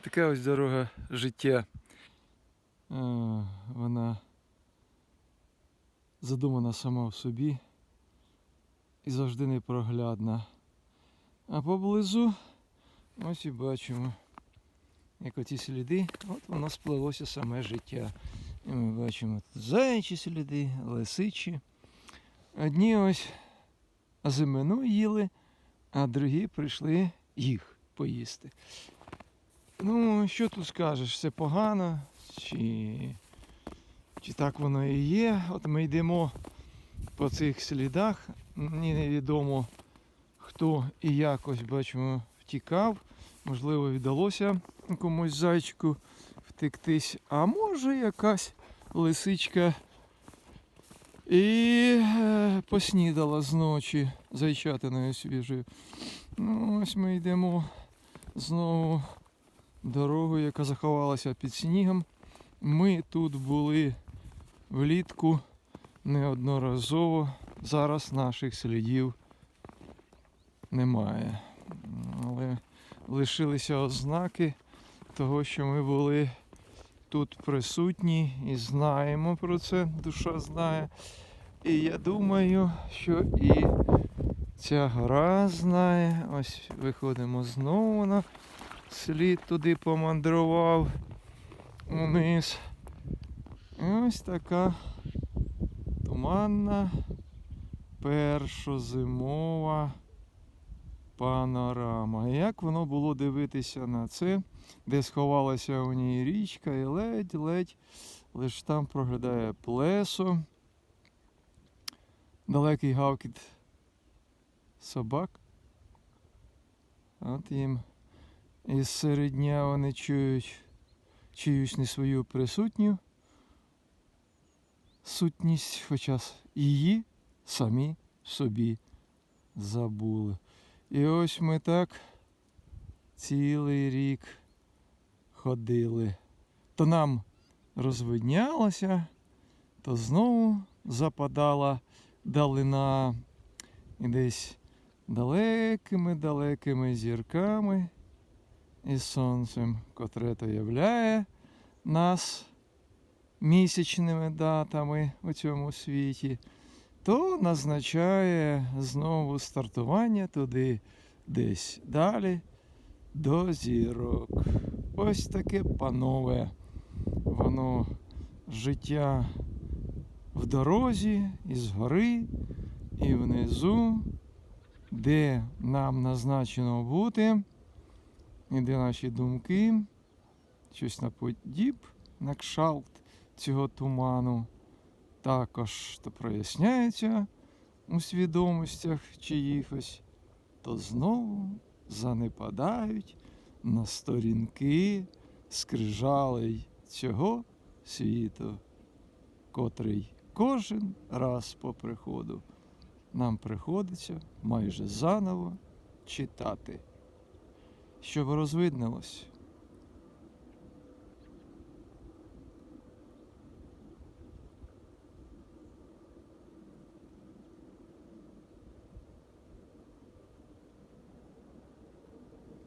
Така ось дорога життя. Вона задумана сама в собі і завжди непроглядна. А поблизу ось і бачимо, як оці сліди, от воно сплелося саме життя. І ми бачимо тут заячі сліди, лисичі. Одні ось зимину їли, а другі прийшли їх поїсти. Ну, що тут скажеш, це погано, чи, чи так воно і є. От ми йдемо по цих слідах, мені невідомо хто і як ось бачимо втікав. Можливо, вдалося комусь зайчику втектись, а може якась лисичка і е, поснідала зночі зайчатиною свіжою. Ну, ось ми йдемо знову дорогою, яка заховалася під снігом. Ми тут були влітку неодноразово. Зараз наших слідів немає. Але лишилися ознаки того, що ми були тут присутні і знаємо про це, душа знає. І я думаю, що і ця гора знає. Ось виходимо знову на слід туди помандрував униз. Ось така туманна першозимова панорама. Як воно було дивитися на це, де сховалася у ній річка, і ледь-ледь лиш там проглядає плесо. Далекий гавкіт собак. От їм із середня вони чують чиюсь не свою присутню сутність, хоча її самі собі забули. І ось ми так цілий рік ходили. То нам розвиднялося, то знову западала далина і десь далекими-далекими зірками і сонцем, котре то являє нас місячними датами у цьому світі, то назначає знову стартування туди десь далі до зірок. Ось таке панове воно життя в дорозі, і згори, і внизу, де нам назначено бути, і де наші думки, щось наподіб, на кшалт цього туману. Також то проясняється у свідомостях чиїхось, то знову занепадають на сторінки скрижалей цього світу, котрий кожен раз по приходу нам приходиться майже заново читати, щоб розвиднилось.